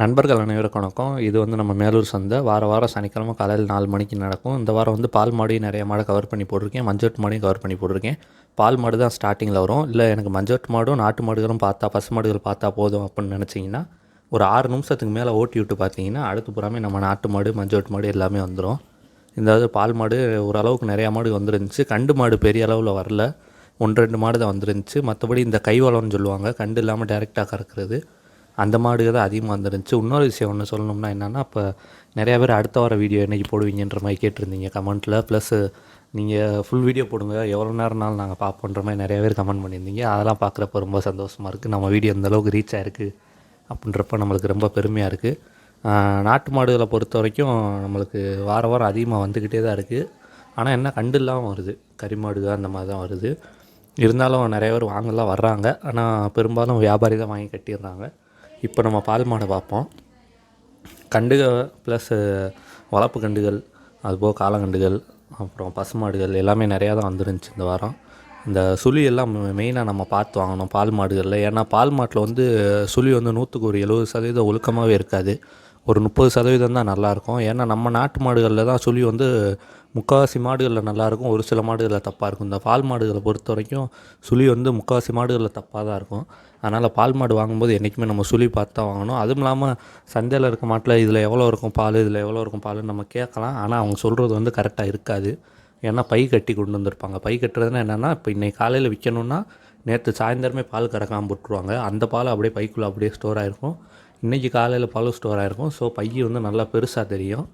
நண்பர்கள் அனைவருக்கும் வணக்கம். இது வந்து நம்ம மேலூர் சந்தை. வார வாரம் சனிக்கிழமை காலையில் நாலு மணிக்கு நடக்கும். இந்த வாரம் வந்து பால் மாடையும் நிறைய மாடை கவர் பண்ணி போட்டிருக்கேன். மஞ்சட்டு மாடையும் கவர் பண்ணி போட்டிருக்கேன். பால் மாடு தான் ஸ்டார்டிங்கில் வரும். இல்லை எனக்கு மஞ்சட்டு மாடும் நாட்டு மாடுகளும் பார்த்தா பசு மாடுகள் பார்த்தா போதும் அப்படின்னு நினச்சிங்கன்னா ஒரு ஆறு நிமிஷத்துக்கு மேலே ஓட்டி விட்டு பார்த்தீங்கன்னா அடுத்து புறாமே நம்ம நாட்டு மாடு மஞ்சட்டு மாடு எல்லாமே வந்துடும் இந்த பால் மாடு ஓரளவுக்கு நிறையா மாடு வந்துருந்துச்சு. கண்டு மாடு பெரிய அளவில் வரல. ஒன்று ரெண்டு மாடு தான் வந்துருந்துச்சு. மற்றபடி இந்த கைவளம்னு சொல்லுவாங்க. கண்டு இல்லாமல் டேரெக்டாக கறக்கிறது. அந்த மாடுக தான் அதிகமாக வந்துருந்துச்சு. இன்னொரு விஷயம் ஒன்று சொல்லணும்னா என்னென்னா இப்போ நிறையா பேர் அடுத்த வார வீடியோ என்னைக்கு போடுவீங்கன்ற மாதிரி கேட்டிருந்தீங்க கமெண்ட்டில் ப்ளஸ் நீங்கள் ஃபுல் வீடியோ போடுங்க. எவ்வளோ நேரம்னாலும் நாங்கள் பார்ப்போன்ற மாதிரி நிறைய பேர் கமெண்ட் பண்ணியிருந்தீங்க. அதெல்லாம் பார்க்குறப்ப ரொம்ப சந்தோஷமாக இருக்குது நம்ம வீடியோ அந்தளவுக்கு ரீச் ஆயிருக்கு அப்படின்றப்ப நம்மளுக்கு ரொம்ப பெருமையாக இருக்குது நாட்டு மாடுகளை பொறுத்த வரைக்கும் நம்மளுக்கு வார வாரம் அதிகமாக வந்துக்கிட்டே தான் இருக்குது ஆனால் என்ன கண்டு இல்லாமல் வருது. கறிமாடு அந்த மாதிரி தான் வருது. இருந்தாலும் நிறைய பேர் வாங்கலாம் வர்றாங்க. ஆனால் பெரும்பாலும் வியாபாரி தான் வாங்கி கட்டிடுறாங்க. இப்போ நம்ம பால் மாடை பார்ப்போம். கண்டுகள் ப்ளஸ்ஸு வளர்ப்பு கண்டுகள் அதுபோக காளங்கண்டுகள் அப்புறம் பசுமாடுகள் எல்லாமே நிறையா தான் வந்துருந்துச்சு இந்த வாரம். இந்த சுழி எல்லாம் மெயினாக நம்ம பார்த்து வாங்கணும் பால் மாடுகளில். ஏன்னா பால் மாட்டில் வந்து சுழி வந்து நூற்றுக்கு ஒரு எழுபது சதவீதம் ஒழுக்கமாகவே இருக்காது. ஒரு முப்பது சதவீதம் தான் நல்லாயிருக்கும் ஏன்னா நம்ம நாட்டு மாடுகளில் தான் சுழி வந்து முக்கால்வாசி மாடுகளில் நல்லாயிருக்கும் ஒரு சில மாடுகளில் தப்பாக இருக்கும். இந்த பால் மாடுகளை பொறுத்த வரைக்கும் சுழி வந்து முக்கால்வாசி மாடுகளில் தப்பாக தான் இருக்கும். அதனால் பால் மாடு வாங்கும்போது என்றைக்குமே நம்ம சுழி பார்த்து தான் வாங்கணும். அதுவும் இல்லாமல் சந்தையில் இருக்க மாட்டில் இதில் எவ்வளோ இருக்கும் பால் இதில் எவ்வளோ இருக்கும் பால்னு நம்ம கேட்கலாம். ஆனால் அவங்க சொல்கிறது வந்து கரெக்டாக இருக்காது. ஏன்னா பை கட்டி கொண்டு வந்திருப்பாங்க. பை கட்டுறதுனா என்னென்னா இப்போ இன்றைக்கி காலையில் விற்கணுன்னா நேற்று சாயந்தரமே பால் கறக்காமல் போட்டுருவாங்க அந்த பால் அப்படியே பைக்குள்ளே அப்படியே ஸ்டோர் ஆகிருக்கும் இன்றைக்கி காலையில் பாலும் ஸ்டோர் ஆகிருக்கும் ஸோ பை வந்து நல்லா பெருசாக தெரியும்.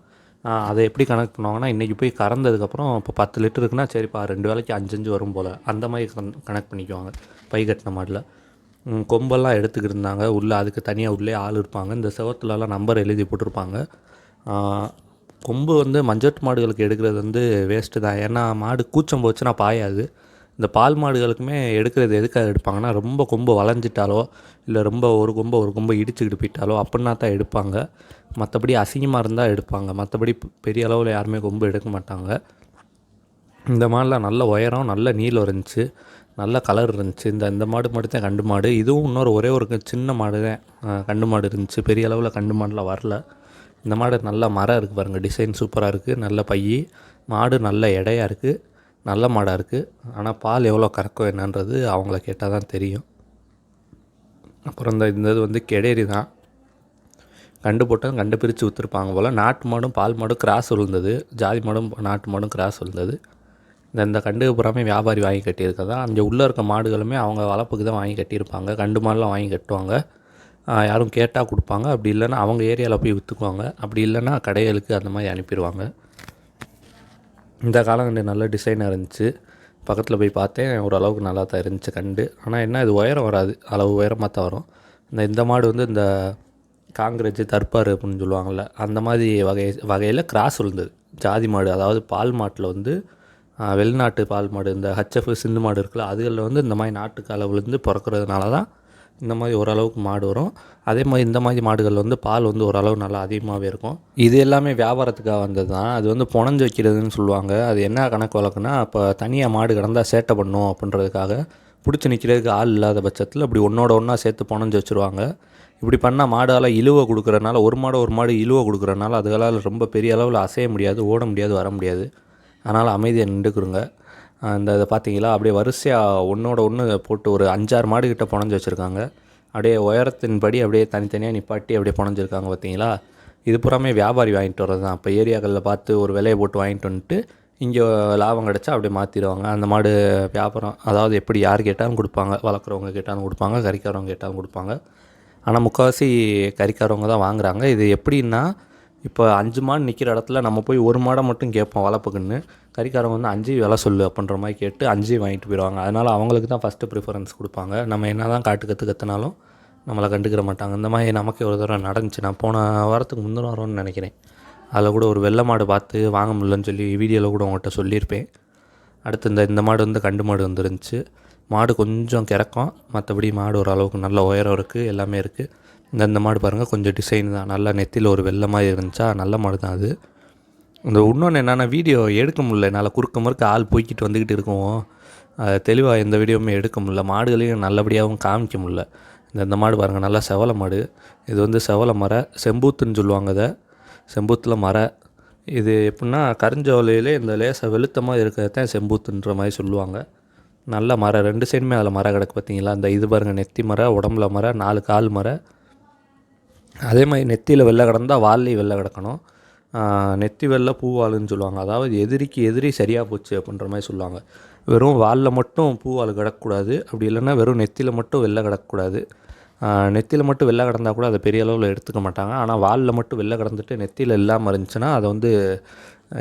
அதை எப்படி கணக்கு பண்ணுவாங்கன்னா இன்றைக்கி போய் கறந்ததுக்கப்புறம் இப்போ பத்து லிட்டருக்குன்னா சரிப்பா ரெண்டு வேளைக்கு அஞ்சஞ்சு வரும் போல். அந்த மாதிரி கண் கணக்கு பண்ணிக்குவாங்க பை கட்டின மாடில். கொம்பெல்லாம் எடுத்துக்கிட்டு இருந்தாங்க. உள்ளே அதுக்கு தனியாக உள்ளே ஆள் இருப்பாங்க. இந்த செவத்துலலாம் நம்பர் எழுதி போட்டிருப்பாங்க. கொம்பு வந்து மஞ்சட்டு மாடுகளுக்கு எடுக்கிறது வந்து வேஸ்ட்டு தான். ஏன்னா மாடு கூச்சம் போச்சுன்னா பாயாது. இந்த பால் மாடுகளுக்குமே எடுக்கிறது எதுக்காக எடுப்பாங்கன்னா ரொம்ப கொம்பு வளைஞ்சிட்டாலோ இல்லை ரொம்ப ஒரு கொம்பை ஒரு கொம்பை இடிச்சுக்கிட்டு போயிட்டாலோ அப்படின்னா தான் எடுப்பாங்க. மற்றபடி அசிங்கமாக இருந்தால் எடுப்பாங்க. மற்றபடி பெரிய அளவில் யாருமே கொம்பு எடுக்க மாட்டாங்க. இந்த மாடெலாம் நல்ல உயரம் நல்ல நீளம் இருந்துச்சு. நல்ல கலர் இருந்துச்சு. இந்த இந்த மாடு மட்டும் தான் கண்டு மாடு. இதுவும் இன்னொரு ஒரே ஒரு சின்ன மாடு தான் கண்டு மாடு இருந்துச்சு. பெரிய அளவில் கண்டு மாடுலாம் வரல. இந்த மாடு நல்ல மரம் இருக்குது பாருங்கள் டிசைன் சூப்பராக இருக்குது நல்ல பைய மாடு நல்ல எடையாக இருக்குது நல்ல மாடாக இருக்குது ஆனால் பால் எவ்வளோ கறக்கும் என்னன்றது அவங்கள கேட்டால் தான் தெரியும். அப்புறம் இந்த இந்த இது வந்து கெடேரி தான். கண்டு போட்டால் கண்டு பிரித்து விற்றுருப்பாங்க போல். நாட்டு மாடும் பால் மாடும் கிராஸ் விழுந்தது. ஜாதி மாடும் நாட்டு மாடும் கிராஸ் விழுந்தது. இந்த இந்த கண்டு புறாமே வியாபாரி வாங்கி கட்டியிருக்கதா அங்கே உள்ளே இருக்க மாடுகளுமே அவங்க வளர்ப்புக்கு தான் வாங்கி கட்டியிருப்பாங்க. கண்டு மாடுலாம் வாங்கி கட்டுவாங்க. யாரும் கேட்டால் கொடுப்பாங்க. அப்படி இல்லைன்னா அவங்க ஏரியாவில் போய் விற்றுக்குவாங்க அப்படி இல்லைன்னா கடைகளுக்கு அந்த மாதிரி அனுப்பிடுவாங்க. இந்த காலங்கண்டு நல்ல டிசைனாக இருந்துச்சு. பக்கத்தில் போய் பார்த்தேன். ஓரளவுக்கு நல்லா தான் இருந்துச்சு கண்டு. ஆனால் என்ன இது உயரம் வராது. அளவு உயரமாக தான் வரும். இந்த இந்த மாடு வந்து இந்த காங்கிரஜ் தற்பார் அப்படின்னு சொல்லுவாங்கள்ல அந்த மாதிரி வகை வகையில் கிராஸ் விழுந்தது ஜாதி மாடு அதாவது பால் மாட்டில் வந்து வெளிநாட்டு பால் மாடு இந்த ஹச்எஃப் சிந்து மாடு இருக்குல்ல அதுகளில் வந்து இந்த மாதிரி நாட்டுக்கு அளவுலேருந்து பிறக்கிறதுனால தான் இந்த மாதிரி ஓரளவுக்கு மாடு வரும். அதே மாதிரி இந்த மாதிரி மாடுகள் வந்து பால் வந்து ஓரளவு நல்லா அதிகமாகவே இருக்கும். இது எல்லாமே வியாபாரத்துக்காக வந்தது தான். அது வந்து புனஞ்சு வைக்கிறதுன்னு சொல்லுவாங்க. அது என்ன கணக்கு வழக்குன்னா இப்போ தனியாக மாடு கிடந்தால் சேட்டை பண்ணும் அப்படின்றதுக்காக பிடிச்சி நிற்கிறதுக்கு ஆள் இல்லாத பட்சத்தில் இப்படி ஒன்றோட ஒன்றா சேர்த்து புனஞ்சு வச்சுருவாங்க. இப்படி பண்ணால் மாடால் இழுவை கொடுக்குறனால ஒரு மாடு ஒரு மாடு இழுவை கொடுக்குறனால அதுகளால் ரொம்ப பெரிய அளவில் அசைய முடியாது ஓட முடியாது வர முடியாது. அதனால் அமைதியை நின்றுக்குருங்க. அந்த இதை பார்த்தீங்களா? அப்படியே வரிசையாக ஒன்றோட ஒன்று போட்டு ஒரு அஞ்சாறு மாடு கிட்ட புனஞ்சு வச்சுருக்காங்க. அப்படியே உயரத்தின்படி அப்படியே தனித்தனியாக நிப்பாட்டி அப்படியே புனஞ்சிருக்காங்க பார்த்தீங்களா? இது பூராமே வியாபாரி வாங்கிட்டு வர்றது தான். இப்போ ஏரியாக்களில் பார்த்து ஒரு விலையை போட்டு வாங்கிட்டு வந்துட்டு இங்கே லாபம் கிடச்சா அப்படியே மாற்றிடுவாங்க அந்த மாடு வியாபாரம் அதாவது எப்படி யார் கேட்டாலும் கொடுப்பாங்க. வளர்க்குறவங்க கேட்டாலும் கொடுப்பாங்க கறிக்காரவங்க கேட்டாலும் கொடுப்பாங்க. ஆனால் முக்கால்வாசி கறிக்காரவங்க தான் வாங்குறாங்க. இது எப்படின்னா இப்போ அஞ்சு மாடு நிற்கிற இடத்துல நம்ம போய் ஒரு மாடை மட்டும் கேட்போம் வளர்ப்புக்குன்னு. கறிக்காரவங்க வந்து அஞ்சு விலை சொல்லு அப்படின்ற மாதிரி கேட்டு அஞ்சு வாங்கிட்டு போயிடுவாங்க. அதனால் அவங்களுக்கு தான் ஃபஸ்ட்டு ப்ரிஃபரன்ஸ் கொடுப்பாங்க. நம்ம என்ன தான் காட்டு கற்று கற்றுனாலும் நம்மளை கண்டுக்கிற மாட்டாங்க. இந்த மாதிரி நமக்கே ஒரு தடவை நடந்துச்சு. நான் போன வாரத்துக்கு முந்தின வாரம்னு நினைக்கிறேன். அதில் கூட ஒரு வெள்ளை மாடு பார்த்து வாங்க முடியலன்னு சொல்லி வீடியோவில் கூட உங்கள்கிட்ட சொல்லியிருப்பேன். அடுத்து இந்த இந்த மாடு வந்து கண்டு மாடு வந்துருந்துச்சு. மாடு கொஞ்சம் கிறக்கும். மற்றபடி மாடு ஓரளவுக்கு நல்ல உயரம் இருக்குது எல்லாமே இருக்குது இந்த இந்த மாடு பாருங்கள் கொஞ்சம் டிசைன் தான். நல்லா நெத்தியில் ஒரு வெள்ளை மாதிரி இருந்துச்சா நல்ல மாடு தான் அது. இந்த இன்னொன்று என்னென்னா வீடியோ எடுக்க முடியல. என்னால் குறுக்க முறுக்க ஆள் போய்கிட்டு வந்துக்கிட்டு இருக்கோம். தெளிவாக எந்த வீடியோவுமே எடுக்க முடில மாடுகளையும் நல்லபடியாகவும் காமிக்க முடில இந்த இந்த மாடு பாருங்கள் நல்லா செவலை மாடு. இது வந்து செவலை மர செம்பூத்துன்னு சொல்லுவாங்க அதை. செம்பூத்தில் மர. இது எப்படின்னா கரிஞ்சோலையிலே இந்த லேசை வெளுத்தமாக இருக்கிறது தான் செம்பூத்துன்ற மாதிரி சொல்லுவாங்க. நல்ல மரம் ரெண்டு சைடுமே அதில் மரம் கிடக்கு பார்த்தீங்களா இந்த இது பாருங்கள் நெத்தி மரம் உடம்புல மரம் நாலு கால் மரம் அதே மாதிரி நெத்தியில் வெள்ளை கிடந்தால் வால்லையும் வெள்ளை கிடக்கணும். நெத்தி வெள்ளை பூவாளுன்னு சொல்லுவாங்க. அதாவது எதிரிக்கு எதிரி சரியாக போச்சு அப்படின்ற மாதிரி சொல்லுவாங்க. வெறும் வாலில் மட்டும் பூவால் கிடக்கக்கூடாது. அப்படி இல்லைன்னா வெறும் நெத்தியில் மட்டும் வெள்ளை கிடக்கக்கூடாது. நெத்தியில் மட்டும் வெள்ளை கிடந்தா கூட அதை பெரிய அளவில் எடுத்துக்க மாட்டாங்க. ஆனால் வாலில் மட்டும் வெள்ளை கிடந்துட்டு நெத்தியில் இல்லாமல் இருந்துச்சுன்னா அதை வந்து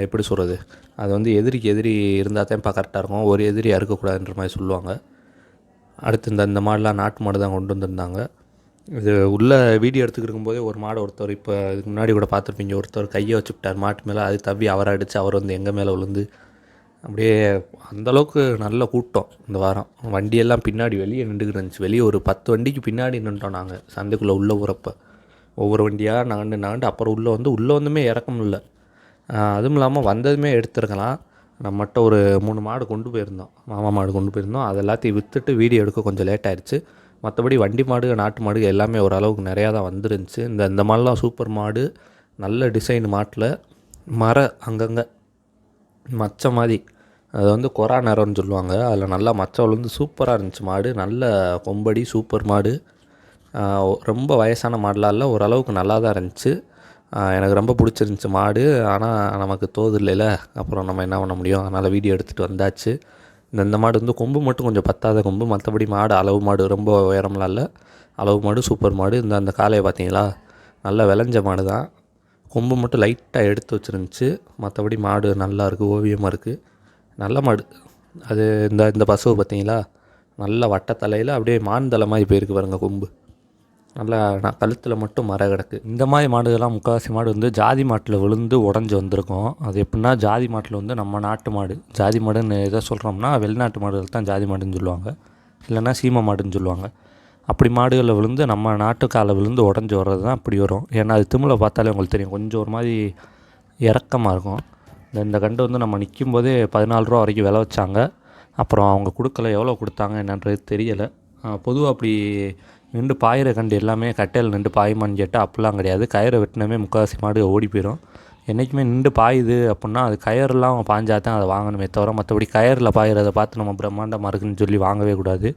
எப்படி சொல்கிறது அது வந்து எதிரிக்கு எதிரி இருந்தால் தான் இப்போ கரெக்டாக இருக்கும். ஒரு எதிரி அறுக்கக்கூடாதுன்ற மாதிரி சொல்லுவாங்க. அடுத்து இந்த இந்த மாடெலாம் நாட்டு மாடு தான் கொண்டு வந்திருந்தாங்க. இது உள்ளே வீடியோ எடுத்துக்கிட்டு இருக்கும்போதே ஒரு மாடு ஒருத்தர் இப்போ இதுக்கு முன்னாடி கூட பார்த்துருப்பீங்க. ஒருத்தர் கையை வச்சுக்கிட்டார் மாட்டு மேலே அது தவி அவரை அடித்து அவர் வந்து எங்கள் மேலே விழுந்து அப்படியே அந்தளவுக்கு நல்ல கூட்டம் இந்த வாரம். வண்டியெல்லாம் பின்னாடி வெளியே நின்றுக்கிட்டு இருந்துச்சு. வெளியே ஒரு பத்து வண்டிக்கு பின்னாடி நின்றோம் நாங்கள் சந்தைக்குள்ளே உள்ளே ஊறப்போ. ஒவ்வொரு வண்டியாக நகண்டு நகண்டு அப்புறம் உள்ளே வந்து உள்ளே வந்துமே இறக்கம் இல்லை அதுவும் இல்லாமல் வந்ததுமே எடுத்துருக்கலாம். நம்மகிட்ட ஒரு மூணு மாடு கொண்டு போயிருந்தோம். மாமா மாடு கொண்டு போயிருந்தோம். அது எல்லாத்தையும் விற்றுட்டு வீடியோ எடுக்க கொஞ்சம் லேட் ஆயிடுச்சு மற்றபடி வண்டி மாடுக நாட்டு மாடுக எல்லாமே ஓரளவுக்கு நிறையா தான் வந்துருந்துச்சு. இந்த இந்த மாடுலாம் சூப்பர் மாடு நல்ல டிசைன் மாட்டில் மர அங்கங்கே மச்ச மாதிரி. அது வந்து கொரா நேரம்னு சொல்லுவாங்க. அதில் நல்லா மச்சம் விழுந்து சூப்பராக இருந்துச்சு மாடு. நல்ல கொம்படி சூப்பர் மாடு. ரொம்ப வயசான மாடெலாம் இல்லை. ஓரளவுக்கு நல்லா தான் இருந்துச்சு எனக்கு ரொம்ப பிடிச்சிருந்துச்சி மாடு. ஆனால் நமக்கு தோது இல்லைல்ல அப்புறம் நம்ம என்ன பண்ண முடியும்? அதனால் வீடியோ எடுத்துகிட்டு வந்தாச்சு. இந்த இந்த மாடு வந்து கொம்பு மட்டும் கொஞ்சம் பத்தாத கொம்பு. மற்றபடி மாடு அளவு மாடு ரொம்ப உயரம்லாம் இல்லை. அளவு மாடு சூப்பர் மாடு. இந்த அந்த காளையை பார்த்தீங்களா? நல்லா விளைஞ்ச மாடு தான். கொம்பு மட்டும் லைட்டாக எடுத்து வச்சுருந்துச்சு. மற்றபடி மாடு நல்லா இருக்குது ஓவியமாக இருக்குது நல்ல மாடு. அது இந்த இந்த பசுவை பார்த்தீங்களா? நல்ல வட்டத்தலையில் அப்படியே மான் தலை மாதிரி போயிருக்கு பாருங்க கொம்பு. நல்லா நான் கழுத்தில் மட்டும் மர கிடக்கு. இந்த மாதிரி மாடுகள்லாம் முக்கால்வாசி மாடு வந்து ஜாதி மாட்டில் விழுந்து உடஞ்சி வந்திருக்கும். அது எப்படின்னா ஜாதி மாட்டில் வந்து நம்ம நாட்டு மாடு. ஜாதி மாடுன்னு எதை சொல்கிறோம்னா வெளிநாட்டு மாடுகள் தான் ஜாதி மாடுன்னு சொல்லுவாங்க. இல்லைன்னா சீமை மாடுன்னு சொல்லுவாங்க. அப்படி மாடுகளில் விழுந்து நம்ம நாட்டு காலை விழுந்து உடஞ்சி வர்றது தான் அப்படி வரும். ஏன்னா அது திமிழை பார்த்தாலே உங்களுக்கு தெரியும். கொஞ்சம் ஒரு மாதிரி இறக்கமாக இருக்கும். இந்த இந்த கண்டு வந்து நம்ம நிற்கும் போதே பதினாலு ரூபா வரைக்கும் விலை வச்சாங்க. அப்புறம் அவங்க கொடுக்கல எவ்வளோ கொடுத்தாங்க என்னன்றது தெரியலை. பொதுவாக அப்படி நின்று பாயிற கண்டு எல்லாமே கட்டையில் நின்று பாயுமான்னு கேட்டால் அப்படிலாம் கிடையாது. கயிறை வெட்டினமே முக்கால்வாசி மாடு ஓடி போயிடும் என்றைக்குமே நின்று பாயுது அப்படின்னா அது கயறுலாம் பாஞ்சா தான் அதை வாங்கணுமே தவிர மற்றபடி கயரில் பாயிறதை பார்த்து நம்ம பிரம்மாண்டமாக இருக்குன்னு சொல்லி வாங்கவே கூடாது.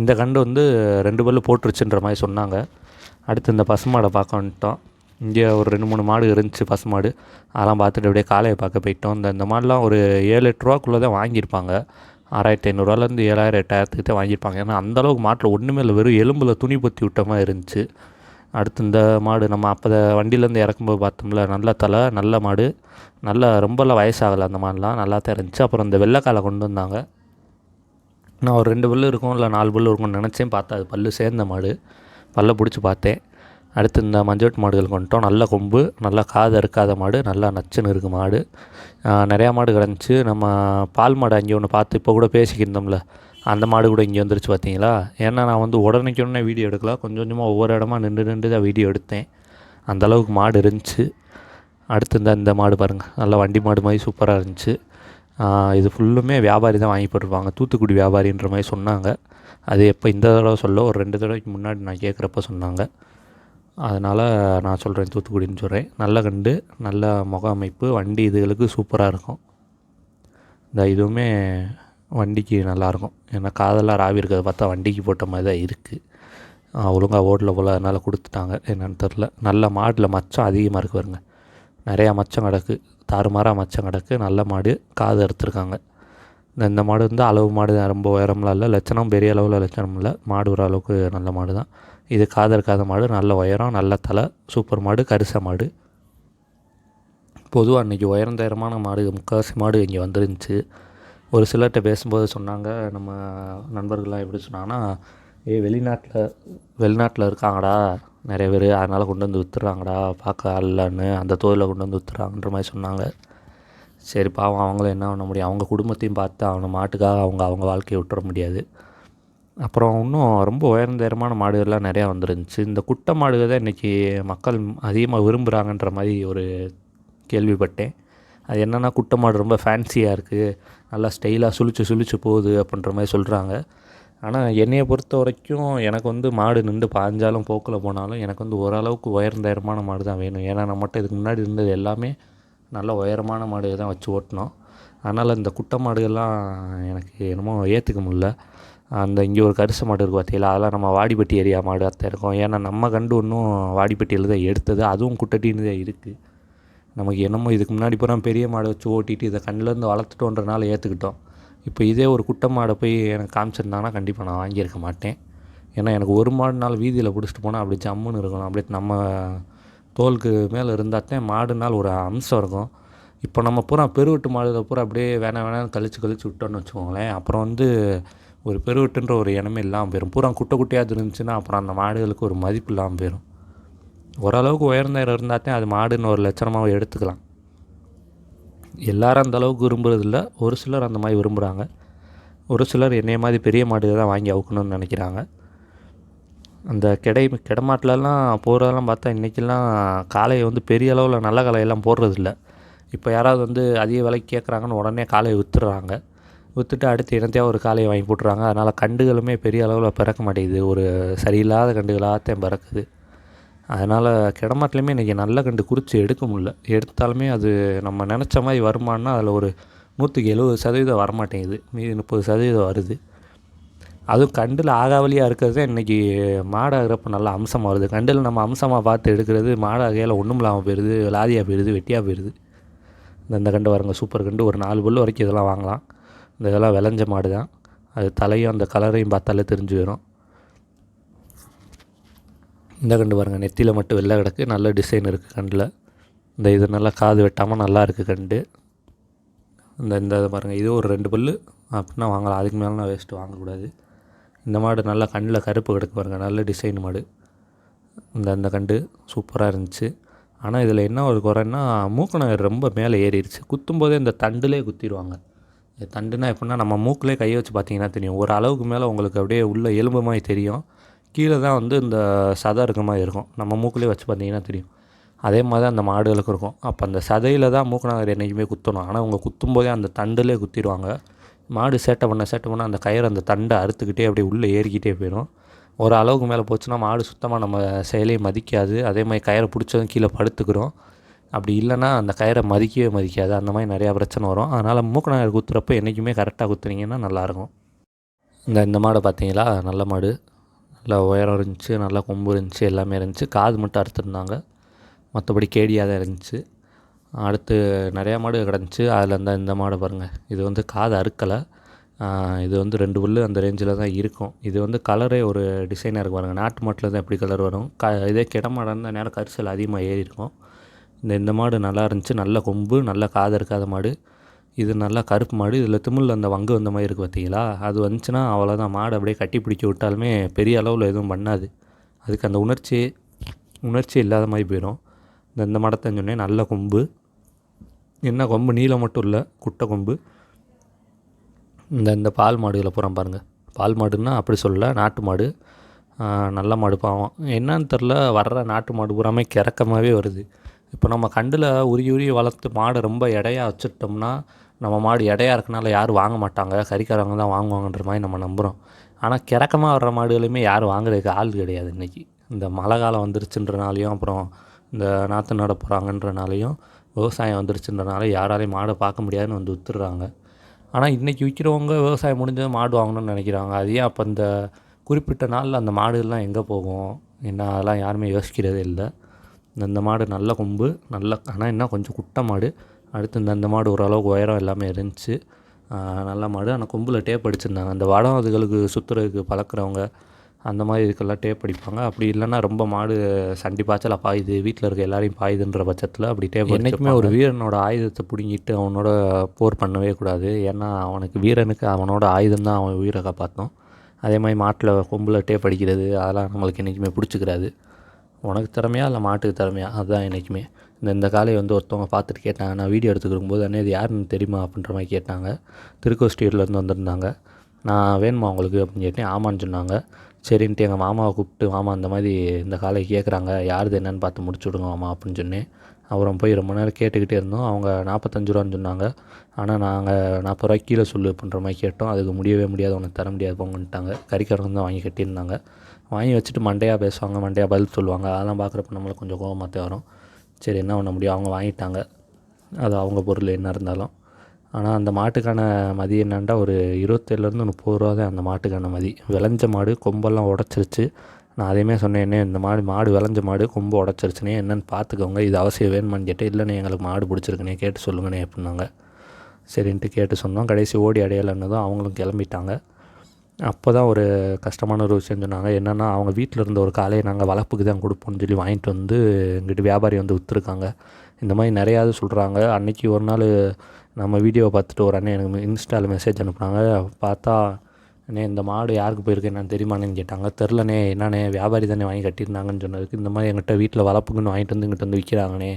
இந்த கண்டு வந்து ரெண்டு பல்லு போட்டுருச்சுன்ற மாதிரி சொன்னாங்க. அடுத்து இந்த பசுமாடை பார்க்க வந்துட்டோம். இங்கே ஒரு ரெண்டு மூணு மாடு இருந்துச்சு பசுமாடு அதெல்லாம் பார்த்துட்டு அப்படியே காலையை பார்க்க போயிட்டோம். இந்த இந்த மாடெலாம் ஒரு ஏழு எட்டு ரூபாக்குள்ளே தான் வாங்கியிருப்பாங்க. ஆறாயிரத்தி ஐநூறுரூவாலேருந்து ஏழாயிரம் எட்டாயிரத்துக்கிட்ட தான் வாங்கியிருப்பாங்க. ஏன்னா அந்தளவுக்கு மாட்டில் ஒன்றுமே இல்லை. வெறும் எலும்பில் துணி பொத்தி விட்ட மாதிரி இருந்துச்சு. அடுத்து இந்த மாடு நம்ம அப்போ வண்டியிலேருந்து இறக்கும்போது பார்த்தோம்ல நல்ல தலை நல்ல மாடு. நல்ல ரொம்பலாம் வயசாகலை அந்த மாடுலாம். நல்லா தான் இருந்துச்சு. அப்புறம் இந்த வெள்ளைக்காலை கொண்டு வந்தாங்க. நான் ஒரு ரெண்டு பல்லு இருக்கும் இல்லை நாலு பல்லு இருக்கும்னு நினச்சேன். பார்த்தா அது பல்லு சேர்ந்த மாடு. பல்லை பிடிச்சி பார்த்தேன். அடுத்து இந்த மஞ்சட்டு மாடுகள் கொண்டுட்டோம். நல்ல கொம்பு நல்லா காது அறுக்காத மாடு நல்லா நச்சுன்னு இருக்கு மாடு. நிறையா மாடு கிடந்துச்சு. நம்ம பால் மாடு அங்கே ஒன்று பார்த்து இப்போ கூட பேசிக்கிருந்தோம்ல. அந்த மாடு கூட இங்கே வந்துருச்சு பார்த்தீங்களா ஏன்னா நான் வந்து உடனே உடனே வீடியோ எடுக்கல. கொஞ்சம் கொஞ்சமாக ஒவ்வொரு இடமா நின்று நின்று தான் வீடியோ எடுத்தேன். அந்த அளவுக்கு மாடு இருந்துச்சு. அடுத்து இந்த இந்த மாடு பாருங்கள் நல்லா வண்டி மாடு மாதிரி சூப்பராக இருந்துச்சு. இது ஃபுல்லுமே வியாபாரி தான் வாங்கி போட்டிருப்பாங்க. தூத்துக்குடி வியாபாரின்ற மாதிரி சொன்னாங்க. அது எப்போ இந்த தடவை சொல்ல ஒரு ரெண்டு தடவைக்கு முன்னாடி நான் கேட்குறப்ப சொன்னாங்க. அதனால் நான் சொல்கிறேன் தூத்துக்குடின்னு சொல்கிறேன் நல்ல கண்டு நல்ல முக அமைப்பு வண்டி இதுகளுக்கு சூப்பராக இருக்கும். இந்த இதுவுமே வண்டிக்கு நல்லாயிருக்கும் ஏன்னா காதெல்லாம் ராவி இருக்கிறத பார்த்தா வண்டிக்கு போட்ட மாதிரி தான் இருக்குது ஒழுங்காக ஓடல போல் அதனால் கொடுத்துட்டாங்க. என்னன்னு தெரில நல்ல மாடில் மச்சம் அதிகமாக இருக்கு பாருங்க. நிறையா மச்சம் கிடக்கு. தாறுமாறாக மச்சம் கிடக்கு. நல்ல மாடு காது அறுத்துருக்காங்க. இந்த இந்த மாடு வந்து அளவு மாடு தான் ரொம்ப உயரம்லாம் இல்லை. லட்சணம் பெரிய அளவில் லட்சணம் இல்லை. மாடு ஒரு அளவுக்கு நல்ல மாடு தான் இது காதற்காத மாடு நல்ல உயரம் நல்ல தலை சூப்பர் மாடு கரிச மாடு. பொதுவாக அன்றைக்கி உயர்ந்தரமான மாடு முக்கால்வாசி மாடு இங்கே வந்துருந்துச்சு. ஒரு சிலர்கிட்ட பேசும்போது சொன்னாங்க நம்ம நண்பர்கள்லாம் எப்படி சொன்னாங்கன்னா ஏ வெளிநாட்டில் வெளிநாட்டில் இருக்காங்கடா நிறைய பேர் அதனால் கொண்டு வந்து விற்றுறாங்கடா பார்க்க இல்லைன்னு அந்த தொழிலில் கொண்டு வந்து விற்றுறாங்கன்ற மாதிரி சொன்னாங்க. சரி பாவம் அவங்களும் என்ன பண்ண முடியும்? அவங்க குடும்பத்தையும் பார்த்து அவங்க மாட்டுக்காக அவங்க அவங்க வாழ்க்கையை விட்டுற முடியாது. அப்புறம் இன்னும் ரொம்ப உயர்ந்தரமான மாடுகள்லாம் நிறையா வந்துருந்துச்சு. இந்த குட்டை மாடுகள் தான் இன்றைக்கி மக்கள் அதிகமாக விரும்புகிறாங்கன்ற மாதிரி ஒரு கேள்விப்பட்டேன். அது என்னென்னா குட்டை மாடு ரொம்ப ஃபேன்சியாக இருக்குது நல்லா ஸ்டைலாக சுழிச்சு சுழிச்சு போகுது அப்படின்ற மாதிரி சொல்கிறாங்க ஆனால் என்னையை பொறுத்த வரைக்கும் எனக்கு வந்து மாடு நின்று பாஞ்சாலும் போக்கில் போனாலும் எனக்கு வந்து ஓரளவுக்கு உயர்ந்தரமான மாடு தான் வேணும். ஏன்னா நம்மகிட்ட இதுக்கு முன்னாடி இருந்தது எல்லாமே நல்ல உயரமான மாடு தான் வச்சு ஓட்டினோம். அதனால் இந்த குட்டை மாடுகள்லாம் எனக்கு என்னமோ ஏற்றுக்க முடில அந்த இங்கே ஒரு கரிச மாடு இருக்குது பார்த்தீங்களா அதெல்லாம் நம்ம வாடிப்பட்டி ஏரியா மாடு அத்தை இருக்கும். ஏன்னா நம்ம கண்டு ஒன்றும் வாடிப்பட்டியில் தான் எடுத்தது. அதுவும் குட்டட்டின்னு தான் இருக்குது நமக்கு என்னமோ இதுக்கு முன்னாடி பூரா பெரிய மாடை வச்சு ஓட்டிட்டு இதை கண்ணிலேருந்து வளர்த்துட்டோன்றனால ஏற்றுக்கிட்டோம் இப்போ இதே ஒரு குட்டை மாடை போய் எனக்கு காமிச்சிருந்தாங்கன்னா கண்டிப்பாக நான் வாங்கியிருக்க மாட்டேன். ஏன்னா எனக்கு ஒரு மாடுனால வீதியில் பிடிச்சிட்டு போனால் அப்படி ஜம்முன்னு இருக்கணும். அப்படியே நம்ம தோலுக்கு மேலே இருந்தால் தான் மாடுனால் ஒரு அம்சம் இருக்கும். இப்போ நம்ம பூரா பெருவெட்டு மாடுகளை பூரா அப்படியே வேணாம் வேணாம்னு கழிச்சு கழிச்சு விட்டோன்னு வச்சுக்கோங்களேன். அப்புறம் வந்து ஒரு பெருவெட்டுன்ற ஒரு எண்ணமே இல்லாமல் போயிடும் பூரா குட்டை குட்டையாக இருந்துச்சுன்னா அப்புறம் அந்த மாடுகளுக்கு ஒரு மதிப்பு இல்லாமல் போயிடும் ஓரளவுக்கு உயர்ந்த இடம் இருந்தால் தான் அது மாடுன்னு ஒரு லட்சணமாக எடுத்துக்கலாம். எல்லாரும் அந்த அளவுக்கு விரும்புகிறதில்ல ஒரு சிலர் அந்த மாதிரி விரும்புகிறாங்க ஒரு சிலர் என்னைய மாதிரி பெரிய மாடுகள் தான் வாங்கி அவுக்கணும்னு நினைக்கிறாங்க. அந்த கிடை கிடமாட்டிலலாம் போகிறதெல்லாம் பார்த்தா இன்றைக்கெல்லாம் காளையை வந்து பெரிய அளவில் நல்ல காலையெல்லாம் போடுறதில்ல. இப்போ யாராவது வந்து அதிக விலைக்கு கேட்குறாங்கன்னு உடனே காலையை விற்றுறாங்க விற்றுட்டு அடுத்து இனத்தையாக ஒரு காளையை வாங்கி போட்டுறாங்க. அதனால் கண்டுகளுமே பெரிய அளவில் பிறக்க மாட்டேங்குது. ஒரு சரியில்லாத கண்டுகளாகத்தான் பிறக்குது. அதனால் கிடமாட்டிலையுமே இன்றைக்கி நல்ல கண்டு குறித்து எடுக்க முடில எடுத்தாலுமே அது நம்ம நினச்ச மாதிரி வருமானா அதில் ஒரு நூற்றுக்கு எழுபது சதவீதம் வரமாட்டேங்குது. மீதி முப்பது சதவீதம் வருது. அதுவும் கண்டில் ஆகாவலியாக இருக்கிறது தான் இன்றைக்கி மாடாகிறப்ப நல்ல அம்சமாக வருது. கண்டில் நம்ம அம்சமாக பார்த்து எடுக்கிறது மாடாகையில் ஒன்றும் இல்லாமல் போயிடுது லாதியாக போயிடுது வெட்டியாக போயிடுது இந்த கண்டு வரங்க சூப்பர் கண்டு. ஒரு நாலு புல் வரைக்கும் இதெல்லாம் வாங்கலாம். இந்த இதெல்லாம் விளைஞ்ச மாடு தான். அது தலையும் அந்த கலரையும் பார்த்தாலே தெரிஞ்சு வரும். இந்த கண்டு பாருங்கள் நெத்தியில் மட்டும் வெள்ளை கிடக்கு. நல்ல டிசைன் இருக்குது கண்டில். இந்த இது நல்லா காது வெட்டாமல் நல்லா இருக்குது கண்டு. இந்த இந்த இதை பாருங்கள் இது ஒரு ரெண்டு பல்லு. அப்படின்னா வாங்கலாம். அதுக்கு மேலே வேஸ்ட்டு வாங்கக்கூடாது. இந்த மாடு நல்லா கண்ணில் கருப்பு கிடக்கு பாருங்கள் நல்ல டிசைன் மாடு. இந்த அந்த கண்டு சூப்பராக இருந்துச்சு. ஆனால் இதில் என்ன ஒரு குறைன்னா மூக்கணம் ரொம்ப மேலே ஏறிடுச்சு குத்தும்போதே இந்த தண்டுலேயே குத்திடுவாங்க. தண்டுனா எப்படின்னா நம்ம மூக்கிலே கையை வச்சு பார்த்தீங்கன்னா தெரியும். ஒரு அளவுக்கு மேலே உங்களுக்கு அப்படியே உள்ள எலும்பு மாதிரி தெரியும். கீழே தான் வந்து இந்த சதை இருக்க மாதிரி இருக்கும். நம்ம மூக்கிலே வச்சு பார்த்தீங்கன்னா தெரியும். அதே மாதிரி தான் அந்த மாடுகளுக்கு இருக்கும். அப்போ அந்த சதையில் தான் மூக்கணாங்கர் என்றைக்குமே குத்தணும். ஆனால் அவங்க குத்தும்போதே அந்த தண்டுலேயே குத்திடுவாங்க. மாடு சேட்டை பண்ண சேட்டை பண்ண அந்த கயிறு அந்த தண்டை அறுத்துக்கிட்டே அப்படியே உள்ளே ஏறிக்கிட்டே போயிடும். ஒரு அளவுக்கு மேலே போச்சுன்னா மாடு சுத்தமாக நம்ம செயலையை மதிக்காது. அதே மாதிரி கயிறை பிடிச்சதும் கீழே படுத்துக்கிறோம். அப்படி இல்லைன்னா அந்த கயிறை மதிக்கவே மதிக்காது. அந்த மாதிரி நிறையா பிரச்சனை வரும். அதனால் மூக்கணாங்கர் குத்துறப்ப என்றைக்குமே கரெக்டாக குத்துனீங்கன்னா நல்லாயிருக்கும் இந்த இந்த மாடை பார்த்தீங்களா? நல்ல மாடு. நல்லா உயரம் இருந்துச்சு நல்லா கொம்பு இருந்துச்சு எல்லாமே இருந்துச்சு. காது மட்டும் அறுத்துருந்தாங்க. மற்றபடி கேடியாக தான் இருந்துச்சு. அடுத்து நிறையா மாடு கிடந்துச்சு. அதில் இருந்தால் இந்த மாடை பாருங்கள் இது வந்து காது அறுக்கலை. இது வந்து ரெண்டு புல்லு அந்த ரேஞ்சில் தான் இருக்கும். இது வந்து கலரே ஒரு டிசைனாக இருக்கும் பாருங்கள் நாட்டு மாட்டில் தான் எப்படி கலர் வரும். க இதே கிட இருந்தால் நேரம் கரிசல் அதிகமாக ஏறி இருக்கும் இந்த இந்த மாடு நல்லா இருந்துச்சு. நல்ல கொம்பு நல்ல காது இருக்காத மாடு. இது நல்லா கருப்பு மாடு. இதில் திமிழில் அந்த வங்கு வந்த மாதிரி இருக்குது பார்த்தீங்களா அது வந்துச்சுன்னா அவ்வளோதான் மாடு அப்படியே கட்டி பிடிக்க விட்டாலுமே பெரிய அளவில் எதுவும் பண்ணாது. அதுக்கு அந்த உணர்ச்சி உணர்ச்சி இல்லாத மாதிரி போயிடும் இந்த இந்த மடத்தைன்னு சொன்னேன். நல்ல கொம்பு. என்ன கொம்பு? நீளம் மட்டும் இல்லை. குட்டை கொம்பு. இந்த இந்த பால் மாடுகளை பூரா பாருங்கள் பால் மாடுன்னா அப்படி சொல்லல. நாட்டு மாடு. நல்ல மாடு பாவம். என்னன்னு தெரில வர்ற நாட்டு மாடு பூராமே கிறக்கமாகவே வருது. இப்போ நம்ம கண்டில் உருகி உருகி வளர்த்து மாடு ரொம்ப எடையாக வச்சுட்டோம்னா நம்ம மாடு எடையாக இருக்கனால யாரும் வாங்க மாட்டாங்க? கறிக்காரவங்க தான் வாங்குவாங்கன்ற மாதிரி நம்ம நம்புகிறோம் ஆனால் கிறக்கமாக வர்ற மாடுகளையுமே யாரும் வாங்குறதுக்கு ஆள் கிடையாது இன்றைக்கி இந்த மழை காலம் வந்துருச்சுன்றனாலையும் அப்புறம் இந்த நாற்று நட போகிறாங்கன்றனாலையும் விவசாயம் வந்துருச்சுன்றனால யாராலையும் மாடை பார்க்க முடியாதுன்னு வந்து வித்துடுறாங்க ஆனால் இன்றைக்கி விற்கிறவங்க விவசாயம் முடிஞ்சது மாடு வாங்கணும்னு நினைக்கிறாங்க. அது ஏன் அப்போ இந்த குறிப்பிட்ட நாளில் அந்த மாடுகள்லாம் எங்கே போகும்? என்ன அதெல்லாம் யாருமே யோசிக்கிறதே இல்லை. இந்த இந்த மாடு நல்ல கொம்பு நல்ல ஆனால் என்ன கொஞ்சம் குட்டை மாடு. அடுத்து இந்த இந்த மாடு ஓரளவுக்கு உயரம் எல்லாமே இருந்துச்சு. நல்ல மாடு. ஆனால் கொம்பில் டேப் அடிச்சிருந்தாங்க. அந்த வடம் அதுகளுக்கு சுற்றுறதுக்கு பழக்கிறவங்க அந்த மாதிரி இதுக்கெல்லாம் டேப் அடிப்பாங்க. அப்படி இல்லைன்னா ரொம்ப மாடு சண்டி பாய்ச்சலாக பாயுது. வீட்டில் இருக்க எல்லாரையும் பாயுதுன்ற பட்சத்தில் அப்படி டேப் என்றைக்குமே ஒரு வீரனோட ஆயுதத்தை பிடுங்கிட்டு அவனோட போர் பண்ணவே கூடாது. ஏன்னா அவனுக்கு வீரனுக்கு அவனோட ஆயுதம் தான் அவன் உயிரை காப்பாற்றும் அதே மாதிரி மாட்டில் கொம்பில் டேப் அடிக்கிறது அதெல்லாம் நம்மளுக்கு என்றைக்குமே பிடிச்சிக்கிறாது. உனக்கு திறமையா இல்லை மாட்டுக்கு திறமையா? அதுதான் என்றைக்குமே இந்த இந்த காளையை வந்து ஒருத்தவங்க பார்த்துட்டு கேட்டாங்க. நான் வீடியோ எடுத்துக்கிட்டு போது அண்ணே இது யாருன்னு தெரியுமா? அப்படின்ற மாதிரி கேட்டாங்க. திருக்கோஷ்டியூர்லேருந்து வந்திருந்தாங்க. நான் வேணுமா உங்களுக்கு? அப்படின்னு கேட்டேன். ஆமான்னு சொன்னாங்க. சரின்ட்டு எங்கள் மாமாவை கூப்பிட்டு மாமா அந்த மாதிரி இந்த காளையை கேட்குறாங்க யாருது என்னன்னு பார்த்து முடிச்சு விடுங்க மாமா அப்படின்னு சொன்னேன். அப்புறம் போய் ரொம்ப நேரம் கேட்டுக்கிட்டே இருந்தோம். அவங்க நாற்பத்தஞ்சு ரூபான்னு சொன்னாங்க. ஆனால் நாங்கள் நாற்பது ரூபாய்க்கு கீழே சொல்லு அப்படின்ற மாதிரி கேட்டோம். அதுக்கு முடியவே முடியாது. உனக்கு தர முடியாது போங்கன்ட்டாங்க. கறிக்கடன் தான் வாங்கி கட்டியிருந்தாங்க. வாங்கி வச்சுட்டு மண்டையாக பேசுவாங்க மண்டையாக பதில் சொல்லுவாங்க. அதெல்லாம் பார்க்குறப்ப நம்மளுக்கு கொஞ்சம் கோவமாத்தே வரும். சரி என்ன பண்ண முடியும்? அவங்க வாங்கிட்டாங்க. அது அவங்க பொருள் என்ன இருந்தாலும். ஆனால் அந்த மாட்டுக்கான மதி என்னன்டா ஒரு இருபத்தேழுலேருந்து முப்பது ரூபா தான் அந்த மாட்டுக்கான மதி. விளைஞ்ச மாடு கொம்பெல்லாம் உடச்சிருச்சு. நான் அதையுமே சொன்னேன் என்ன இந்த மாடு மாடு விளைஞ்ச மாடு கொம்பு உடச்சிருச்சுனே என்னென்னு பார்த்துக்கோங்க இது அவசியம் வேணுமான்னு கேட்டு இல்லைண்ணே எங்களுக்கு மாடு பிடிச்சிருக்குனே கேட்டு சொல்லுங்கண்ணே அப்படின்னாங்க. சரின்ட்டு கேட்டு சொன்னோம். கடைசி ஓடி அடையலைன்னதும் அவங்களும் கிளம்பிட்டாங்க. அப்போ தான் ஒரு கஷ்டமான ஒரு விஷயம் சொன்னாங்க. என்னென்னா அவங்க வீட்டில் இருந்த ஒரு காளையை நாங்கள் வளர்ப்புக்கு தான் கொடுப்போம்னு சொல்லி வாங்கிட்டு வந்து எங்கிட்ட வியாபாரி வந்து விற்றுருக்காங்க இந்த மாதிரி நிறையாவது சொல்கிறாங்க அன்றைக்கி ஒரு நாள் நம்ம வீடியோவை பார்த்துட்டு ஒரு அண்ணன் எனக்கு இன்ஸ்டாவில் மெசேஜ் அனுப்புனாங்க. பார்த்தா அண்ணே இந்த மாடு யாருக்கு போயிருக்கு? என்னன்னு தெரியுமானேன்னு கேட்டாங்க. தெரிலண்ணே என்னண்ணே வியாபாரி தானே வாங்கி கட்டியிருந்தாங்கன்னு சொன்னதுக்கு இந்த மாதிரி எங்கிட்ட வீட்டில் வளர்ப்புக்குன்னு வாங்கிட்டு வந்து இங்கிட்ட வந்து விற்கிறாங்கண்ணே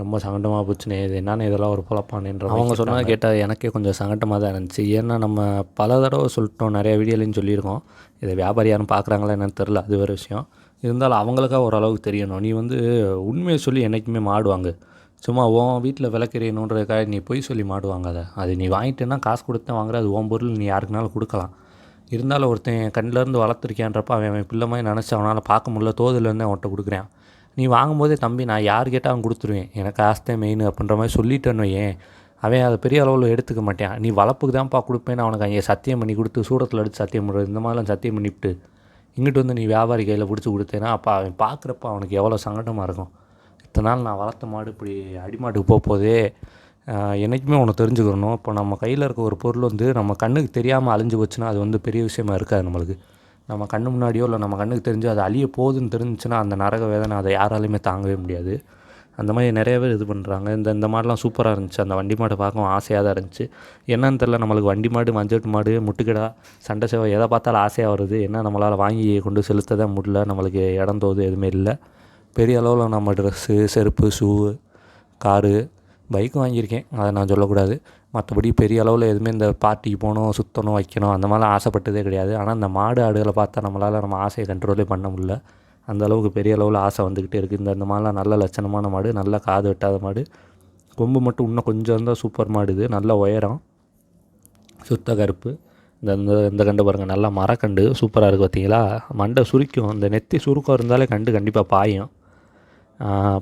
ரொம்ப சங்கடமாக போச்சுண்ணே. இது என்னண்ணே இதெல்லாம் ஒரு பொழப்பானேன்ற அவங்க சொன்னதை கேட்டால் எனக்கே கொஞ்சம் சங்கடமாக தான் இருந்துச்சு. ஏன்னா நம்ம பல தடவை சொல்லிட்டோம் நிறைய வீடியோலையும் சொல்லியிருக்கோம். இதை வியாபாரி யாரும் பார்க்குறாங்களா என்னன்னு தெரில அது வேறு விஷயம். இருந்தாலும் அவங்களுக்கா ஓரளவுக்கு தெரியணும். நீ வந்து உண்மையை சொல்லி என்றைக்குமே மாடுவாங்க. சும்மா உன் வீட்டில் விளக்கெறியணுன்றதுக்காக நீ பொய் சொல்லி மாடு வாங்காத அது நீ வாங்கிட்டேன்னா காசு கொடுத்து வாங்குற அது உன் பொருள் நீ யாருக்குனாலும் கொடுக்கலாம். இருந்தாலும் ஒருத்தன் கண்ணிலேருந்து வளர்த்துருக்கியான்றப்ப அவன் அவன் பிள்ளை மாதிரி நினச்சி அவனால் பார்க்க முடியல தோதுலேருந்து அவன்கிட்ட கொடுக்குறான். நீ வாங்கும்போதே தம்பி நான் யார் கேட்டால் அவன் கொடுத்துருவேன்? எனக்கு ஆஸ்தே மெயின் அப்படின்ற மாதிரி சொல்லிட்டேன்னு ஏன் அவன் அதை பெரிய அளவில் எடுத்துக்க மாட்டான். நீ வளர்ப்புக்கு தான்ப்பா கொடுப்பேன்னு அவனுக்கு அங்கே சத்தியம் பண்ணி கொடுத்து சூடத்தில் அடித்து சத்தியம் பண்ணுறது இந்த மாதிரிலாம் சத்தியம் பண்ணிவிட்டு இங்கிட்டு வந்து நீ வியாபாரி கையில் பிடிச்சி கொடுத்தேன்னா அப்போ அவன் பார்க்குறப்ப அவனுக்கு எவ்வளோ சங்கடமாக இருக்கும். இத்தனை நாள் நான் வளர்த்த மாடு இப்படி அடிமாட்டுக்கு போக போதே என்றைக்குமே ஒன்று தெரிஞ்சுக்கணும். இப்போ நம்ம கையில் இருக்க ஒரு பொருள் வந்து நம்ம கண்ணுக்கு தெரியாமல் அழிஞ்சு போச்சுன்னா அது வந்து பெரிய விஷயமா இருக்காது நம்மளுக்கு. நம்ம கண்ணு முன்னாடியோ இல்லை நம்ம கண்ணுக்கு தெரிஞ்சு அது அழிய போகுதுன்னு தெரிஞ்சுன்னா அந்த நரக வேதனை அதை யாராலையுமே தாங்கவே முடியாது. அந்த மாதிரி நிறைய பேர் இது பண்ணுறாங்க இந்த இந்த மாடெலாம் சூப்பராக இருந்துச்சு. அந்த வண்டி மாடு பார்க்கவும் ஆசையாக தான் இருந்துச்சு. என்னன்னு தெரில நம்மளுக்கு வண்டி மாடு மஞ்சட்டு மாடு முட்டுக்கிடா சண்டை சேவை எதை பார்த்தாலும் ஆசையாக வருது. என்ன நம்மளால் வாங்கி கொண்டு செலுத்த தான் முடியல. நம்மளுக்கு இடம் தோது எதுவுமே இல்லை. பெரிய அளவில் நம்ம ட்ரெஸ்ஸு செருப்பு ஷூவு காரு பைக் வாங்கியிருக்கேன். அதை நான் சொல்லக்கூடாது. மற்றபடி பெரிய அளவில் எதுவுமே இந்த பார்ட்டிக்கு போகணும் சுற்றணும் வைக்கணும் அந்த மாதிரிலாம் ஆசைப்பட்டதே கிடையாது. ஆனால் இந்த மாடு ஆடுகளை பார்த்தா நம்மளால் நம்ம ஆசையை கண்ட்ரோலே பண்ண முடில அந்த அளவுக்கு பெரிய அளவில் ஆசை வந்துக்கிட்டே இருக்குது இந்த அந்த மாதிரிலாம் நல்ல லட்சணமான மாடு நல்ல காது வெட்டாத மாடு. கொம்பு மட்டும் இன்னும் கொஞ்சம் இருந்தால் சூப்பர் மாடு இது. நல்ல உயரம் சுத்த கருப்பு. இந்த இந்த இந்த கண்டு பாருங்கள் நல்லா மரக்கண்டு. சூப்பராக இருக்குது பார்த்தீங்களா மண்டை சுருக்கும். இந்த நெத்தி சுருக்கம் இருந்தாலே கண்டு கண்டிப்பாக பாயும்.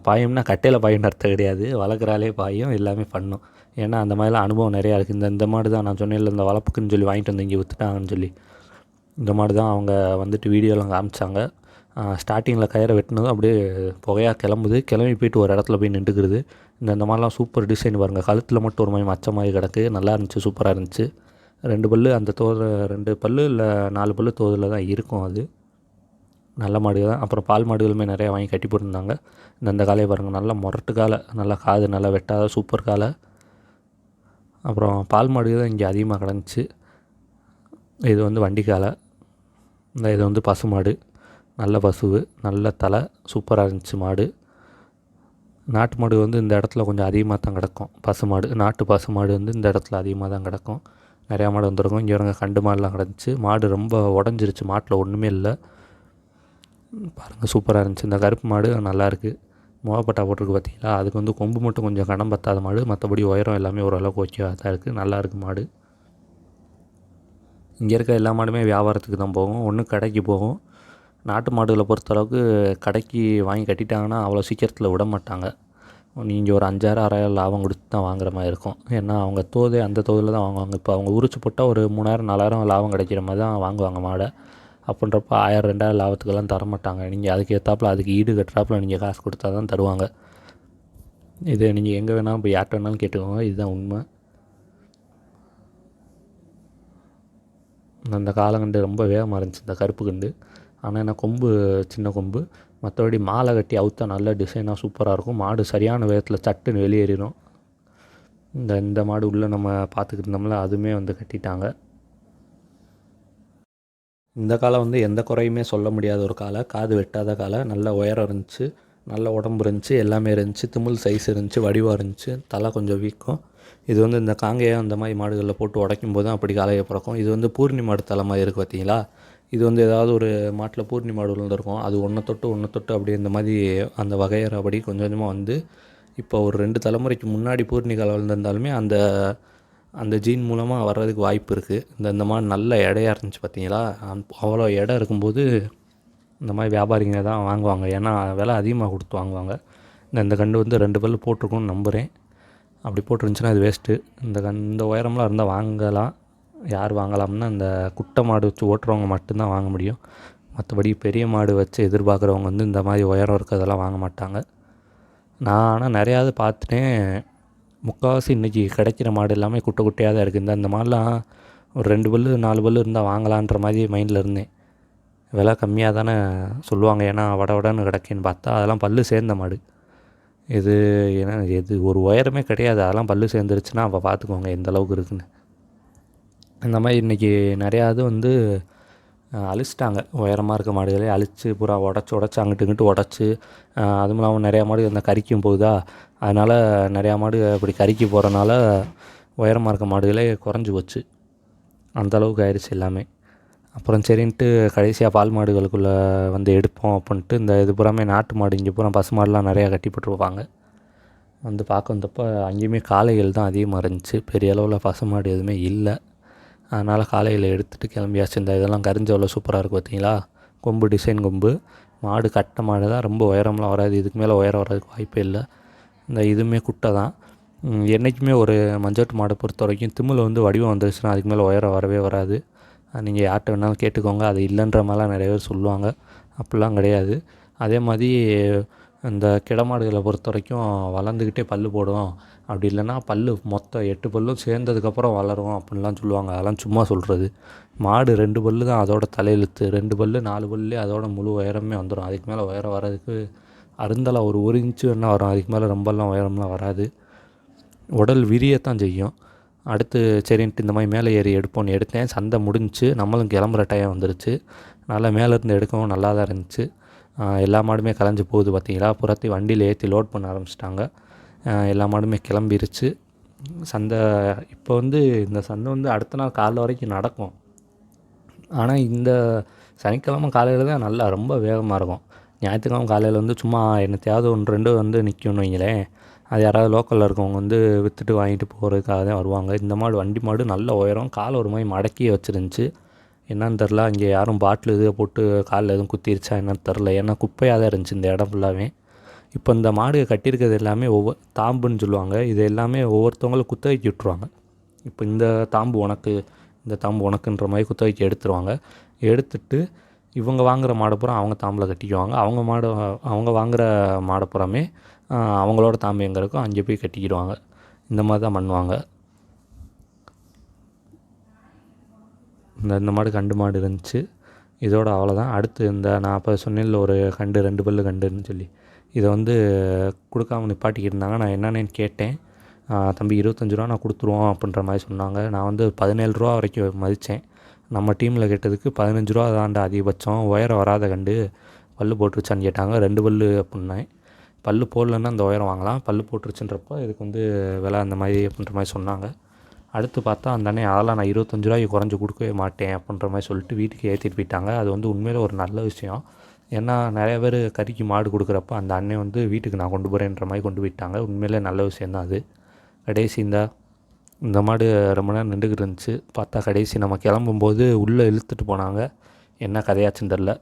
பாயும்னா கட்டையில் பாயும்னு அர்த்தம் கிடையாது. வளர்க்குறாலே பாயும் எல்லாமே பண்ணும். ஏன்னா அந்த மாதிரிலாம் அனுபவம் நிறையா இருக்குது இந்த இந்த மாடு தான் நான் சொன்னேன் இந்த வளர்ப்புக்குன்னு சொல்லி வாங்கிட்டு வந்து இங்கே விற்றுட்டாங்கன்னு சொல்லி. இந்த மாடு தான் அவங்க வந்துட்டு வீடியோலாம் காமிச்சாங்க. ஸ்டார்டிங்கில் கயிறை வெட்டினதும் அப்படியே புகையாக கிளம்புது. கிளம்பி போயிட்டு ஒரு இடத்துல போய் நின்றுக்கிறது இந்த இந்த மாதிரிலாம் சூப்பர் டிசைன் பாருங்கள் கழுத்தில் மட்டும் ஒரு மாதிரி மச்ச மாதிரி கிடக்கு. நல்லா இருந்துச்சு சூப்பராக இருந்துச்சு. ரெண்டு பல்லு அந்த தோது ரெண்டு பல்லு இல்லை நாலு பல்லு தோதில் தான் இருக்கும் அது. நல்ல மாடு தான். அப்புறம் பால் மாடுகளுமே நிறையா வாங்கி கட்டி போட்டிருந்தாங்க. இந்த இந்த காலையை பாருங்கள் நல்லா முரட்டு காலை நல்லா காது நல்லா வெட்டாத சூப்பர் காலை அப்புறம் பால் மாடு தான் இங்கே அதிகமாக கிடந்துச்சு. இது வந்து வண்டி காலை இந்த இது வந்து பசு மாடு. நல்ல பசுவு நல்ல தலை சூப்பராக இருந்துச்சு மாடு. நாட்டு மாடு வந்து இந்த இடத்துல கொஞ்சம் அதிகமாக தான் கிடக்கும். பசு மாடு நாட்டு பசு மாடு வந்து இந்த இடத்துல அதிகமாக தான் கிடக்கும். நிறையா மாடு வந்திருக்கும். இங்கே வரங்க கண்டு மாடுலாம் கிடந்துச்சு. மாடு ரொம்ப உடஞ்சிருச்சு. மாட்டில் ஒன்றுமே இல்லை. பாருங்கள் சூப்பராக இருந்துச்சு. இந்த கருப்பு மாடு நல்லாயிருக்கு முகப்பட்டா போட்டிருக்கு பார்த்தீங்களா அதுக்கு வந்து கொம்பு மட்டும் கொஞ்சம் கனம் பத்தாத மாடு. மற்றபடி உயரம் எல்லாமே ஓரளவுக்கு ஓகேவாக தான் இருக்குது நல்லா இருக்குது மாடு. இங்கே இருக்க எல்லா மாடுமே வியாபாரத்துக்கு தான் போகும். ஒன்று கடைக்கு போகும். நாட்டு மாடுகளை பொறுத்தளவுக்கு கடைக்கு வாங்கி கட்டிட்டாங்கன்னா அவ்வளோ சீக்கிரத்தில் விட மாட்டாங்க. நீங்கள் ஒரு அஞ்சாயிரம் ஆறாயிரம் லாபம் கொடுத்து தான் வாங்குற மாதிரி இருக்கும். ஏன்னா அவங்க தோதே அந்த தோதில் தான் வாங்குவாங்க. இப்போ அவங்க உரிச்சு போட்டால் ஒரு மூணாயிரம் நாலாயிரம் லாபம் கிடைக்கிற மாதிரி தான் வாங்குவாங்க மாடை. அப்படின்றப்ப ஆயிரம் ரெண்டாயிரம் லாபத்துக்கெல்லாம் தர மாட்டாங்க நீங்கள் அதுக்கு ஏற்றாப்புல அதுக்கு ஈடு கட்டுறாப்புல நீங்கள் காசு கொடுத்தா தான் தருவாங்க. இது நீங்கள் எங்கே வேணாலும் போய் யார்கிட்ட வேணாலும் கேட்டுக்கோங்க. இதுதான் உண்மை. அந்த காலங்கண்டு ரொம்ப வேகமாக இருந்துச்சு இந்த கருப்பு கண்டு. ஆனால் என்ன கொம்பு சின்ன கொம்பு. மற்றபடி மாலை கட்டி அவுத்தா நல்ல டிசைனாக சூப்பராக இருக்கும். மாடு சரியான விதத்தில் சட்டுன்னு வெளியேறிடும் இந்த இந்த மாடு உள்ளே நம்ம பார்த்துக்கிட்டு இருந்தோம்ல அதுவுமே வந்து கட்டிட்டாங்க. இந்த காலம் வந்து எந்த குறையுமே சொல்ல முடியாத ஒரு காலை. காது வெட்டாத காலை. நல்ல உயரம் இருந்துச்சு நல்ல உடம்பு இருந்துச்சு எல்லாமே இருந்துச்சு திமிழ் சைஸ் இருந்துச்சு வடிவாக இருந்துச்சு தலை கொஞ்சம் வீக்கம். இது வந்து இந்த காங்கையை அந்த மாதிரி மாடுகளில் போட்டு உடைக்கும் போது தான் அப்படி காலையை பிறக்கும். இது வந்து பூர்ணி மாடு தலை மாதிரி இருக்குது பார்த்தீங்களா? இது வந்து ஏதாவது ஒரு மாட்டில் பூர்ணி மாடு விழுந்திருக்கும் அது ஒன்றை தொட்டு ஒன்றை தொட்டு அப்படி இந்த மாதிரி அந்த வகையறபடி கொஞ்சம் கொஞ்சமாக வந்து இப்போ ஒரு ரெண்டு தலைமுறைக்கு முன்னாடி பூர்ணிகாவில் விழுந்திருந்தாலுமே அந்த அந்த ஜீன் மூலமாக வர்றதுக்கு வாய்ப்பு இருக்குது இந்த இந்த மாதிரி நல்ல எடையா இருந்துச்சு பார்த்தீங்களா அவ்வளோ எடை இருக்கும்போது இந்த மாதிரி வியாபாரிங்க தான் வாங்குவாங்க. ஏன்னா விலை அதிகமாக கொடுத்து வாங்குவாங்க. இந்த இந்த கண்டு வந்து ரெண்டு பல்லு போட்டிருக்கும்னு நம்புகிறேன் அப்படி போட்டிருந்துச்சுன்னா அது வேஸ்ட்டு இந்த கண் இந்த உயரம்லாம் இருந்தால் வாங்கலாம். யார் வாங்கலாம்னா இந்த குட்டை மாடு வச்சு ஓட்டுறவங்க மட்டும்தான் வாங்க முடியும். மற்றபடி பெரிய மாடு வச்சு எதிர்பார்க்குறவங்க வந்து இந்த மாதிரி உயரம் இருக்கிறதெல்லாம் வாங்க மாட்டாங்க. நான் ஆனால் நிறையாவது பார்த்துட்டேன். முக்கால்வாசி இன்றைக்கி கிடைக்கிற மாடு எல்லாமே குட்டை குட்டையாக தான் இருக்குது இந்த மாடெலாம் ஒரு ரெண்டு பல்லு நாலு பல்லு இருந்தால் வாங்கலான்ற மாதிரி மைண்டில் இருந்தேன். விலை கம்மியாக தானே சொல்லுவாங்க. ஏன்னா வட வடன்னு கிடக்கேன்னு பார்த்தா அதெல்லாம் பல்லு சேர்ந்த மாடு. இது ஏன்னா இது ஒரு உயரமே கிடையாது. அதெல்லாம் பல்லு சேர்ந்துருச்சுன்னா அப்போ பார்த்துக்கோங்க எந்த அளவுக்கு இருக்குன்னு. இந்த மாதிரி இன்றைக்கி நிறையா இது வந்து அழிச்சிட்டாங்க. உயரமாக இருக்க மாடுகளே அழிச்சு பூரா உடச்சி உடச்சி அங்கிட்டு இங்கிட்டு உடச்சி அதுவும் இல்லாமல் நிறையா மாடு இருந்தால் கறிக்கும் போகுதா? அதனால் நிறையா மாடு அப்படி கறிக்கு போகிறனால உயரமாக இருக்க மாடுகளே குறைஞ்சி போச்சு. அந்த அளவுக்கு ஆயிடுச்சு எல்லாமே. அப்புறம் சரின்ட்டு கடைசியாக பால் மாடுகளுக்குள்ளே வந்து எடுப்போம் அப்படின்ட்டு இந்த இது பூராமே நாட்டு மாடு இங்கே பூரா பசு மாடுலாம் நிறையா கட்டிப்பட்டுருப்பாங்க வந்து பார்க்க வந்தப்போ அங்கேயுமே காளைகள் தான் அதிகமாக இருந்துச்சு. பெரிய அளவில் பசு மாடு எதுவுமே இல்லை. அதனால் காலையில் எடுத்துகிட்டு கிளம்பியாச்சு. இந்த இதெல்லாம் கரிஞ்சவள சூப்பராக இருக்கும் பார்த்தீங்களா கொம்பு டிசைன் கொம்பு. மாடு கட்ட மாடு தான் ரொம்ப உயரம்லாம் வராது. இதுக்கு மேலே உயரம் வர்றதுக்கு வாய்ப்பே இல்லை. இந்த இதுவுமே குட்டை தான். என்றைக்குமே ஒரு மஞ்சட்டு மாடை பொறுத்த வரைக்கும் திமில் வந்து வடிவம் வந்துருச்சுன்னா அதுக்கு மேலே உயரம் வரவே வராது. நீங்கள் யார்கிட்ட வேணாலும் கேட்டுக்கோங்க. அது இல்லைன்ற மாதிரிலாம் நிறைய பேர் சொல்லுவாங்க. அப்படிலாம் கிடையாது. அதே மாதிரி இந்த கிடமாடுகளை பொறுத்த வரைக்கும் வளர்ந்துக்கிட்டே பல் போடும் அப்படி இல்லைன்னா பல்லு மொத்தம் எட்டு பல்லும் சேர்ந்ததுக்கப்புறம் வளரும் அப்படின்லாம் சொல்லுவாங்க. அதெல்லாம் சும்மா சொல்கிறது மாடு ரெண்டு பல்லு தான் அதோட தலையெழுத்து. ரெண்டு பல்லு நாலு பல்லு அதோட முழு உயரமே வந்துடும் அதுக்கு மேலே உயரம் வர்றதுக்கு அருந்தலாக ஒரு ஒரு இன்ச்சு வேணா வரும். அதுக்கு மேலே ரொம்பலாம் உயரம்லாம் வராது. உடல் விரியத்தான் செய்யும். அடுத்து சரின்ட்டு இந்த மாதிரி மேலே ஏறி எடுப்போம்னு எடுத்தேன். சந்தை முடிஞ்சுச்சு. நம்மளும் கிளம்புற டைம் வந்துருச்சு. நல்லா மேலே இருந்து எடுக்கவும் நல்லா தான் இருந்துச்சு. எல்லா மாடுமே கலைஞ்சு போகுது பார்த்தீங்களா? புறத்தி வண்டியில் ஏற்றி லோட் பண்ண ஆரம்பிச்சிட்டாங்க. எல்லா மாடுமே கிளம்பிருச்சு. சந்தை இப்போ வந்து இந்த சந்தை வந்து அடுத்த நாள் காலைல வரைக்கும் நடக்கும். ஆனால் இந்த சனிக்கிழமை காலையில் தான் நல்லா ரொம்ப வேகமாக இருக்கும். ஞாயிற்றுக்கிழமை காலையில் வந்து சும்மா என்னத்தையாவது ஒன்று ரெண்டு வந்து நிற்கணும் வைங்களேன். அது யாராவது லோக்கலில் இருக்கவங்க வந்து விற்றுட்டு வாங்கிட்டு போகிறதுக்காக தான் வருவாங்க. இந்த மாடு வண்டி மாடு நல்ல உயரம் காலை ஒரு மாதிரி மடக்கி வச்சுருந்துச்சி. என்னன்னு தெரில. அங்கே யாரும் பாட்டில் இது போட்டு காலில் எதுவும் குத்திருச்சா என்னன்னு தெரில. ஏன்னா குப்பையாக தான் இருந்துச்சு இந்த இடம் ஃபுல்லாகவே இப்போ இந்த மாடுகள் கட்டியிருக்கிறது எல்லாமே ஒவ்வொரு தாம்புன்னு சொல்லுவாங்க. இது எல்லாமே ஒவ்வொருத்தவங்களும் குத்தகைக்கு விட்டுருவாங்க. இப்போ இந்த தாம்பு உனக்கு இந்த தாம்பு உனக்குன்ற மாதிரி குத்தகைக்கு எடுத்துருவாங்க. எடுத்துட்டு இவங்க வாங்குற மாடை பூரா அவங்க தாம்பில் கட்டிக்குவாங்க. அவங்க மாடு அவங்க வாங்குற மாடை பூராமே அவங்களோட தாம்பு எங்கே இருக்கோ அங்கே போய் கட்டிக்கிடுவாங்க. இந்த மாதிரி தான் பண்ணுவாங்க. இந்த இந்த மாடு கண்டு மாடு இருந்துச்சு. இதோட அவ்வளோதான் அடுத்து இந்த நான் அப்போ சொன்னேன்ல ஒரு கண்டு ரெண்டு பல்லு கண்டுன்னு சொல்லி. இதை வந்து கொடுக்காம நிப்பாட்டிக்கிட்டு இருந்தாங்க. நான் என்னென்னு கேட்டேன். தம்பி இருபத்தஞ்சி ரூபா நான் கொடுத்துருவோம் அப்படின்ற மாதிரி சொன்னாங்க. நான் வந்து பதினேழு ரூபா வரைக்கும் மதித்தேன் நம்ம டீமில் கேட்டதுக்கு பதினஞ்சு ரூபா தான்டா அதிகபட்சம். உயரம் வராத கண்டு. பல்லு போட்டுருச்சான்னு கேட்டாங்க. ரெண்டு பல்லு அப்படின்னேன். பல்லு போடலன்னா அந்த உயரம் வாங்கலாம். பல்லு போட்டுருச்சுன்றப்போ இதுக்கு வந்து விலை அந்த மாதிரி அப்படின்ற மாதிரி சொன்னாங்க. அடுத்து பார்த்தா அந்த அண்ணன் அதெல்லாம் நான் இருபத்தஞ்சு ரூபாய்க்கு குறைஞ்சி கொடுக்கவே மாட்டேன் அப்படின்ற மாதிரி சொல்லிட்டு வீட்டுக்கு ஏற்றிட்டு போயிட்டாங்க. அது வந்து உண்மையில் ஒரு நல்ல விஷயம். ஏன்னா நிறைய பேர் கறிக்கு மாடு கொடுக்குறப்ப அந்த அண்ணன் வந்து வீட்டுக்கு நான் கொண்டு போகிறேன்ற மாதிரி கொண்டு போயிட்டாங்க. உண்மையிலே நல்ல விஷயந்தான் அது. கடைசி இந்த இந்த மாடு ரொம்ப நேரம் நின்றுக்கிட்டு இருந்துச்சு. பார்த்தா கடைசி நம்ம கிளம்பும்போது உள்ளே இழுத்துட்டு போனாங்க. என்ன கதையாச்சுன்னு தெரில.